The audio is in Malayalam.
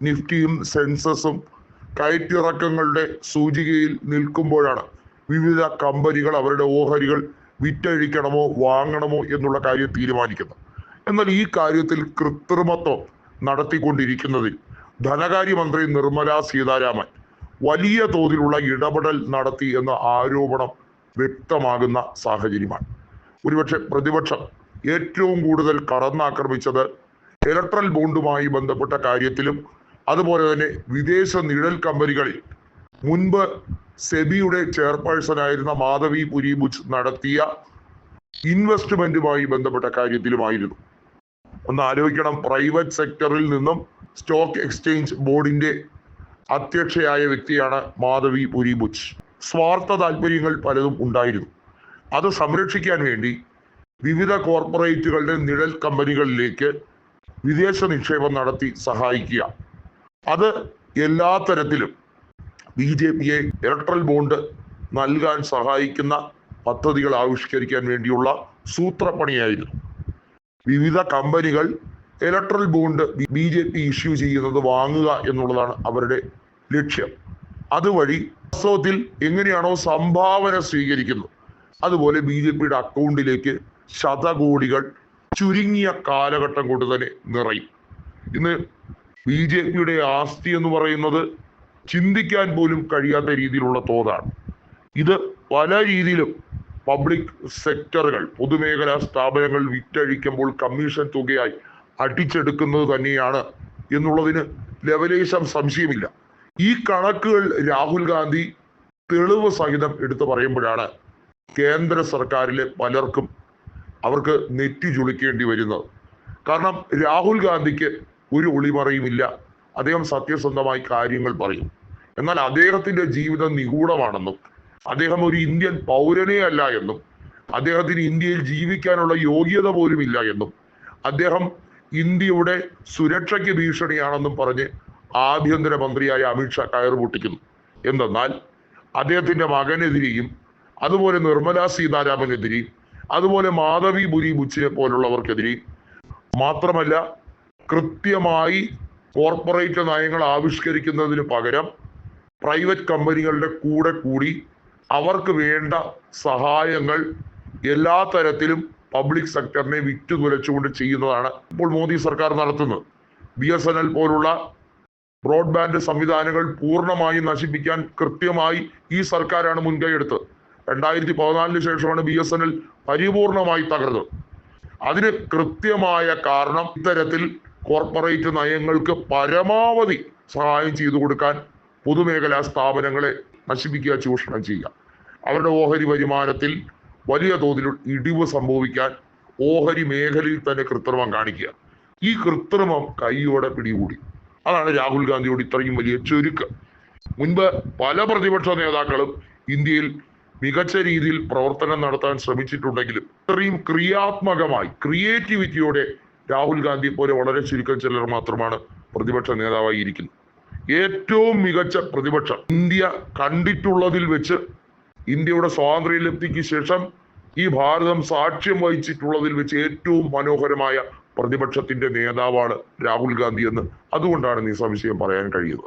നിഫ്റ്റിയും സെൻസസും കയറ്റിറക്കങ്ങളുടെ സൂചികയിൽ നിൽക്കുമ്പോഴാണ് വിവിധ കമ്പനികൾ അവരുടെ ഓഹരികൾ വിറ്റഴിക്കണമോ വാങ്ങണമോ എന്നുള്ള കാര്യം തീരുമാനിക്കുന്നത്. എന്നാൽ ഈ കാര്യത്തിൽ കൃത്രിമത്വം നടത്തിക്കൊണ്ടിരിക്കുന്നതിൽ ധനകാര്യമന്ത്രി നിർമ്മല സീതാരാമൻ വലിയ തോതിലുള്ള ഇടപെടൽ നടത്തി എന്ന ആരോപണം വ്യക്തമാകുന്ന സാഹചര്യമാണ്. ഒരുപക്ഷെ പ്രതിപക്ഷം ഏറ്റവും കൂടുതൽ കടന്നാക്രമിച്ചത് ഇലക്ട്രൽ ബോണ്ടുമായി ബന്ധപ്പെട്ട കാര്യത്തിലും അതുപോലെ തന്നെ വിദേശ നിഴൽ കമ്പനികളിൽ മുൻപ് സെബിയുടെ ചെയർപേഴ്സൺ ആയിരുന്ന മാധവി പുരിബുച്ച് നടത്തിയ ഇൻവെസ്റ്റ്മെന്റുമായി ബന്ധപ്പെട്ട കാര്യത്തിലുമായിരുന്നു. ഒന്ന് ആലോചിക്കണം പ്രൈവറ്റ് സെക്ടറിൽ നിന്നും സ്റ്റോക്ക് എക്സ്ചേഞ്ച് ബോർഡിന്റെ അധ്യക്ഷയായ വ്യക്തിയാണ് മാധവി പുരിബുച്ച് സ്വാർത്ഥ താല്പര്യങ്ങൾ പലതും ഉണ്ടായിരുന്നു. അത് സംരക്ഷിക്കാൻ വേണ്ടി വിവിധ കോർപ്പറേറ്റുകളുടെ നിഴൽ കമ്പനികളിലേക്ക് വിദേശ നിക്ഷേപം നടത്തി സഹായിക്കുക. അത് എല്ലാ തരത്തിലും ബി ജെ പിയെ ഇലക്ട്രൽ ബോണ്ട് നൽകാൻ സഹായിക്കുന്ന പദ്ധതികൾ ആവിഷ്കരിക്കാൻ വേണ്ടിയുള്ള സൂത്രപ്പണിയായിരുന്നു. വിവിധ കമ്പനികൾ electoral bond B J P issue ചെയ്യുന്നത് വാങ്ങുക എന്നുള്ളതാണ് അവരുടെ ലക്ഷ്യം. അതുവഴി വാസ്തവത്തിൽ എങ്ങനെയാണോ സംഭാവന സ്വീകരിക്കുന്നത്. അതുപോലെ ബി ജെ പിയുടെ അക്കൗണ്ടിലേക്ക് ശതകോടികൾ ചുരുങ്ങിയ കാലഘട്ടം കൊണ്ട് തന്നെ നിറയും. ഇന്ന് ബി ജെ പിയുടെ ആസ്തി എന്ന് പറയുന്നത് ചിന്തിക്കാൻ പോലും കഴിയാത്ത രീതിയിലുള്ള തോതാണ്. ഇത് പല രീതിയിലും പബ്ലിക് സെക്ടറുകൾ പൊതുമേഖലാ സ്ഥാപനങ്ങൾ വിറ്റഴിക്കുമ്പോൾ കമ്മീഷൻ തുകയായി അടിച്ചെടുക്കുന്നത് തന്നെയാണ് എന്നുള്ളതിന് ലവലേശം സംശയമില്ല. ഈ കണക്കുകൾ രാഹുൽ ഗാന്ധി തെളിവ് സഹിതം എടുത്തു പറയുമ്പോഴാണ് കേന്ദ്ര സർക്കാരിലെ പലർക്കും അവർക്ക് നെറ്റി ചുളിക്കേണ്ടി വരുന്നത്. കാരണം രാഹുൽ ഗാന്ധിക്ക് ഒരു ഒളിമറയുമില്ല അദ്ദേഹം സത്യസന്ധമായി കാര്യങ്ങൾ പറയും. എന്നാൽ അദ്ദേഹത്തിന്റെ ജീവിതം നിഗൂഢമാണെന്നും അദ്ദേഹം ഒരു ഇന്ത്യൻ പൗരനേ അല്ല എന്നും അദ്ദേഹത്തിന് ഇന്ത്യയിൽ ജീവിക്കാനുള്ള യോഗ്യത പോലും ഇല്ല എന്നും അദ്ദേഹം ഇന്ത്യയുടെ സുരക്ഷയ്ക്ക് ഭീഷണിയാണെന്നും പറഞ്ഞ് ആഭ്യന്തര മന്ത്രിയായ അമിത്ഷാ കയർ പൊട്ടിക്കുന്നു. എന്തെന്നാൽ അദ്ദേഹത്തിന്റെ മകനെതിരെയും അതുപോലെ നിർമ്മല സീതാരാമനെതിരെയും അതുപോലെ മാധവി ബുരി ബുച്ചിനെ പോലുള്ളവർക്കെതിരെയും മാത്രമല്ല കൃത്യമായി കോർപ്പറേറ്റ് നയങ്ങൾ ആവിഷ്കരിക്കുന്നതിന് പകരം പ്രൈവറ്റ് കമ്പനികളുടെ കൂടെ കൂടി അവർക്ക് വേണ്ട സഹായങ്ങൾ എല്ലാ തരത്തിലും പബ്ലിക് സെക്ടറിനെ വിറ്റുതുലച്ചുകൊണ്ട് ചെയ്യുന്നതാണ് ഇപ്പോൾ മോദി സർക്കാർ നടത്തുന്നത്. ബി എസ് എൻ എൽ പോലുള്ള ബ്രോഡ്ബാൻഡ് സംവിധാനങ്ങൾ പൂർണമായി നശിപ്പിക്കാൻ കൃത്യമായി ഈ സർക്കാരാണ് മുൻകൈ എടുത്തത്. രണ്ടായിരത്തി പതിനാലിന് ശേഷമാണ് ബി എസ് എൻ എൽ പരിപൂർണമായി തകർന്നത്. അതിന് കൃത്യമായ കാരണം ഇത്തരത്തിൽ കോർപ്പറേറ്റ് നയങ്ങൾക്ക് പരമാവധി സഹായം ചെയ്തു കൊടുക്കാൻ പൊതുമേഖലാ സ്ഥാപനങ്ങളെ നശിപ്പിക്കുക ചൂഷണം ചെയ്യുക. അവരുടെ ഓഹരി വരുമാനത്തിൽ വലിയ തോതിൽ ഇടിവ് സംഭവിക്കാൻ ഓഹരി മേഖലയിൽ തന്നെ കൃത്രിമം കാണിക്കുക. ഈ കൃത്രിമം കൈയോടെ പിടികൂടി. അതാണ് രാഹുൽ ഗാന്ധിയോട് ഇത്രയും വലിയ ചുരുക്ക്. മുൻപ് പല പ്രതിപക്ഷ നേതാക്കളും ഇന്ത്യയിൽ മികച്ച രീതിയിൽ പ്രവർത്തനം നടത്താൻ ശ്രമിച്ചിട്ടുണ്ടെങ്കിലും ഇത്രയും ക്രിയാത്മകമായി ക്രിയേറ്റിവിറ്റിയോടെ രാഹുൽ ഗാന്ധി പോലെ വളരെ ചുരുക്കം ചിലർ മാത്രമാണ് പ്രതിപക്ഷ നേതാവായി ഇരിക്കുന്നത് ഏറ്റവും മികച്ച പ്രതിപക്ഷം ഇന്ത്യ കണ്ടിട്ടുള്ളതിൽ വെച്ച് ഇന്ത്യയുടെ സ്വാതന്ത്ര്യലബ്ധിക്ക് ശേഷം ഈ ഭാരതം സാക്ഷ്യം വഹിച്ചിട്ടുള്ളതിൽ വെച്ച് ഏറ്റവും മനോഹരമായ പ്രതിപക്ഷത്തിന്റെ നേതാവാണ് രാഹുൽ ഗാന്ധി എന്ന് അതുകൊണ്ടാണ് നിസ്സംശയം പറയാൻ കഴിയുന്നത്.